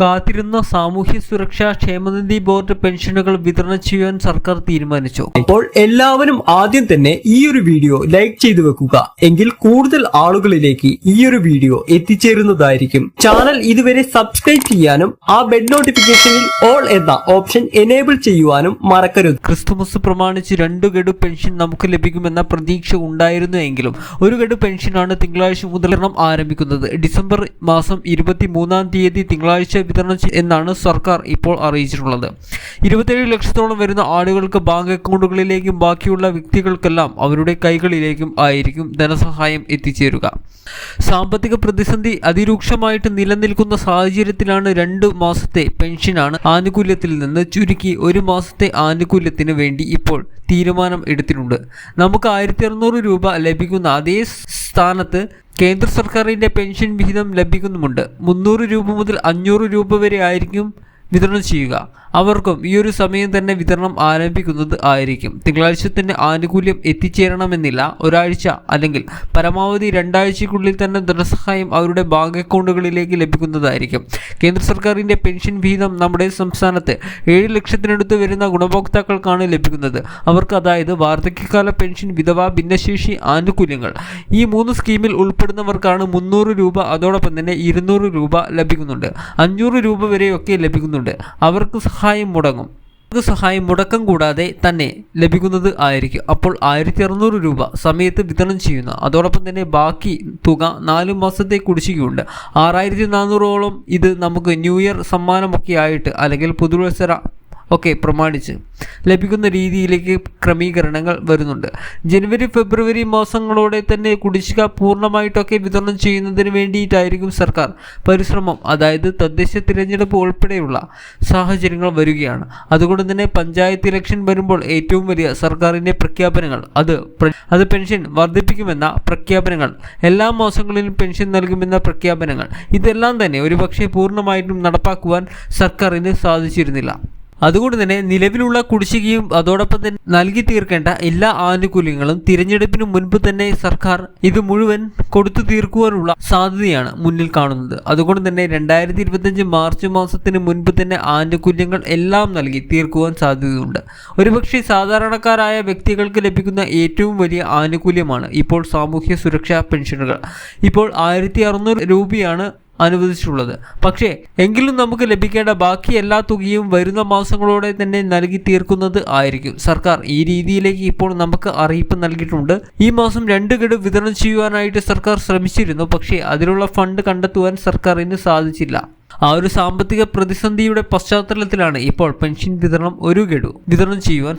കാത്തിരുന്ന സാമൂഹ്യ സുരക്ഷാ ക്ഷേമനിധി ബോർഡ് പെൻഷനുകൾ വിതരണം ചെയ്യാൻ സർക്കാർ തീരുമാനിച്ചു. അപ്പോൾ എല്ലാവരും ആദ്യം തന്നെ ഈ ഒരു വീഡിയോ ലൈക്ക് ചെയ്തു വെക്കുക. എങ്കിൽ കൂടുതൽ ആളുകളിലേക്ക് ഈ ഒരു വീഡിയോ എത്തിച്ചേരുന്നതായിരിക്കും. ചാനൽ ഇതുവരെ സബ്സ്ക്രൈബ് ചെയ്യാനും ആ ബെൽ നോട്ടിഫിക്കേഷനിൽ ഓൾ എന്ന ഓപ്ഷൻ എനേബിൾ ചെയ്യുവാനും മറക്കരുത്. ക്രിസ്തുമസ് പ്രമാണിച്ച് രണ്ടു ഗഡു പെൻഷൻ നമുക്ക് ലഭിക്കുമെന്ന പ്രതീക്ഷ ഉണ്ടായിരുന്നു എങ്കിലും ഒരു ഗഡു പെൻഷനാണ് തിങ്കളാഴ്ച മുതൽ ആരംഭിക്കുന്നത്. ഡിസംബർ മാസം ഇരുപത്തി മൂന്നാം തീയതി തിങ്കളാഴ്ച വിതരണം എന്നാണ് സർക്കാർ ഇപ്പോൾ അറിയിച്ചിട്ടുള്ളത്. ഇരുപത്തേഴ് ലക്ഷത്തോളം വരുന്ന ആളുകൾക്ക് ബാങ്ക് അക്കൗണ്ടുകളിലേക്കും ബാക്കിയുള്ള വ്യക്തികൾക്കെല്ലാം അവരുടെ കൈകളിലേക്കും ആയിരിക്കും ധനസഹായം എത്തിച്ചേരുക. സാമ്പത്തിക പ്രതിസന്ധി അതിരൂക്ഷമായിട്ട് നിലനിൽക്കുന്ന സാഹചര്യത്തിലാണ് രണ്ട് മാസത്തെ പെൻഷനാണ് ആനുകൂല്യത്തിൽ നിന്ന് ചുരുക്കി ഒരു മാസത്തെ ആനുകൂല്യത്തിന് വേണ്ടി ഇപ്പോൾ തീരുമാനം എടുത്തിട്ടുണ്ട്. നമുക്ക് ആയിരത്തി രൂപ ലഭിക്കുന്ന അതേ സ്ഥാനത്ത് കേന്ദ്ര സർക്കാരിന്റെ പെൻഷൻ വിഹിതം ലഭിക്കുന്നുമുണ്ട്. മുന്നൂറ് രൂപ മുതൽ അഞ്ഞൂറ് രൂപ വരെ ആയിരിക്കും വിതരണം ചെയ്യുക. അവർക്കും ഈ ഒരു സമയം തന്നെ വിതരണം ആരംഭിക്കുന്നത് ആയിരിക്കും. തിങ്കളാഴ്ചത്തിന് ആനുകൂല്യം എത്തിച്ചേരണമെന്നില്ല. ഒരാഴ്ച അല്ലെങ്കിൽ പരമാവധി രണ്ടാഴ്ചയ്ക്കുള്ളിൽ തന്നെ ധനസഹായം അവരുടെ ബാങ്ക് അക്കൗണ്ടുകളിലേക്ക് ലഭിക്കുന്നതായിരിക്കും. കേന്ദ്ര സർക്കാരിന്റെ പെൻഷൻ വിഹിതം നമ്മുടെ സംസ്ഥാനത്ത് ഏഴ് ലക്ഷത്തിനടുത്ത് വരുന്ന ഗുണഭോക്താക്കൾക്കാണ് ലഭിക്കുന്നത്. അവർക്ക് അതായത് വാർദ്ധക്യകാല പെൻഷൻ വിധവ ഭിന്നശേഷി ആനുകൂല്യങ്ങൾ. ഈ മൂന്ന് സ്കീമിൽ ഉൾപ്പെടുന്നവർക്കാണ് മുന്നൂറ് രൂപ. അതോടൊപ്പം തന്നെ ഇരുന്നൂറ് രൂപ ലഭിക്കുന്നുണ്ട്. അഞ്ഞൂറ് രൂപ വരെയൊക്കെ ലഭിക്കുന്നുണ്ട്. അവർക്ക് സഹായം മുടങ്ങും. അവർക്ക് സഹായം മുടക്കം കൂടാതെ തന്നെ ലഭിക്കുന്നത് ആയിരിക്കും. അപ്പോൾ ആയിരത്തി അറുന്നൂറ് രൂപ സമയത്ത് വിതരണം ചെയ്യുന്നു. അതോടൊപ്പം തന്നെ ബാക്കി തുക നാല് മാസത്തെ കുടിശ്ശികയുണ്ട്. ആറായിരത്തി നാനൂറോളം ഇത് നമുക്ക് ന്യൂ ഇയർ സമ്മാനമൊക്കെ ആയിട്ട് അല്ലെങ്കിൽ പുതുവത്സര ഒക്കെ പ്രമാണിച്ച് ലഭിക്കുന്ന രീതിയിലേക്ക് ക്രമീകരണങ്ങൾ വരുന്നുണ്ട്. ജനുവരി ഫെബ്രുവരി മാസങ്ങളോടെ തന്നെ കുടിശ്ശിക പൂർണമായിട്ടൊക്കെ വിതരണം ചെയ്യുന്നതിന് വേണ്ടിയിട്ടായിരിക്കും സർക്കാർ പരിശ്രമം അതായത് തദ്ദേശ തിരഞ്ഞെടുപ്പ് ഉൾപ്പെടെയുള്ള സാഹചര്യങ്ങൾ വരികയാണ്. അതുകൊണ്ട് തന്നെ പഞ്ചായത്ത് ഇലക്ഷൻ വരുമ്പോൾ ഏറ്റവും വലിയ സർക്കാരിന്റെ പ്രഖ്യാപനങ്ങൾ അത് അത് പെൻഷൻ വർദ്ധിപ്പിക്കുമെന്ന പ്രഖ്യാപനങ്ങൾ എല്ലാ മാസങ്ങളിലും പെൻഷൻ നൽകുമെന്ന പ്രഖ്യാപനങ്ങൾ ഇതെല്ലാം തന്നെ ഒരുപക്ഷെ പൂർണമായിട്ടും നടപ്പാക്കുവാൻ സർക്കാരിന് സാധിച്ചിരുന്നില്ല. അതുകൊണ്ട് തന്നെ നിലവിലുള്ള കുടിശ്ശികയും അതോടൊപ്പം തന്നെ നൽകി തീർക്കേണ്ട എല്ലാ ആനുകൂല്യങ്ങളും തിരഞ്ഞെടുപ്പിന് മുൻപ് തന്നെ സർക്കാർ ഇത് മുഴുവൻ കൊടുത്തു തീർക്കുവാനുള്ള സാധ്യതയാണ് മുന്നിൽ കാണുന്നത്. അതുകൊണ്ട് തന്നെ രണ്ടായിരത്തി ഇരുപത്തഞ്ച് മാർച്ച് മാസത്തിന് മുൻപ് തന്നെ ആനുകൂല്യങ്ങൾ എല്ലാം നൽകി തീർക്കുവാൻ സാധ്യതയുണ്ട്. ഒരുപക്ഷെ സാധാരണക്കാരായ വ്യക്തികൾക്ക് ലഭിക്കുന്ന ഏറ്റവും വലിയ ആനുകൂല്യമാണ് ഇപ്പോൾ സാമൂഹ്യ സുരക്ഷാ പെൻഷനുകൾ. ഇപ്പോൾ ആയിരത്തി രൂപയാണ് അനുവദിച്ചിട്ടുള്ളത് പക്ഷേ എങ്കിലും നമുക്ക് ലഭിക്കേണ്ട ബാക്കി എല്ലാ തുകയും വരുന്ന മാസങ്ങളോടെ തന്നെ നൽകി തീർക്കുന്നത് ആയിരിക്കും. സർക്കാർ ഈ രീതിയിലേക്ക് ഇപ്പോൾ നമുക്ക് അറിയിപ്പ് നൽകിയിട്ടുണ്ട്. ഈ മാസം രണ്ട് ഗഡു വിതരണം ചെയ്യുവാനായിട്ട് സർക്കാർ ശ്രമിച്ചിരുന്നു. പക്ഷേ അതിനുള്ള ഫണ്ട് കണ്ടെത്തുവാൻ സർക്കാരിന് സാധിച്ചില്ല. ആ ഒരു സാമ്പത്തിക പ്രതിസന്ധിയുടെ പശ്ചാത്തലത്തിലാണ് ഇപ്പോൾ പെൻഷൻ വിതരണം ഒരു ഗഡു വിതരണം ചെയ്യുവാൻ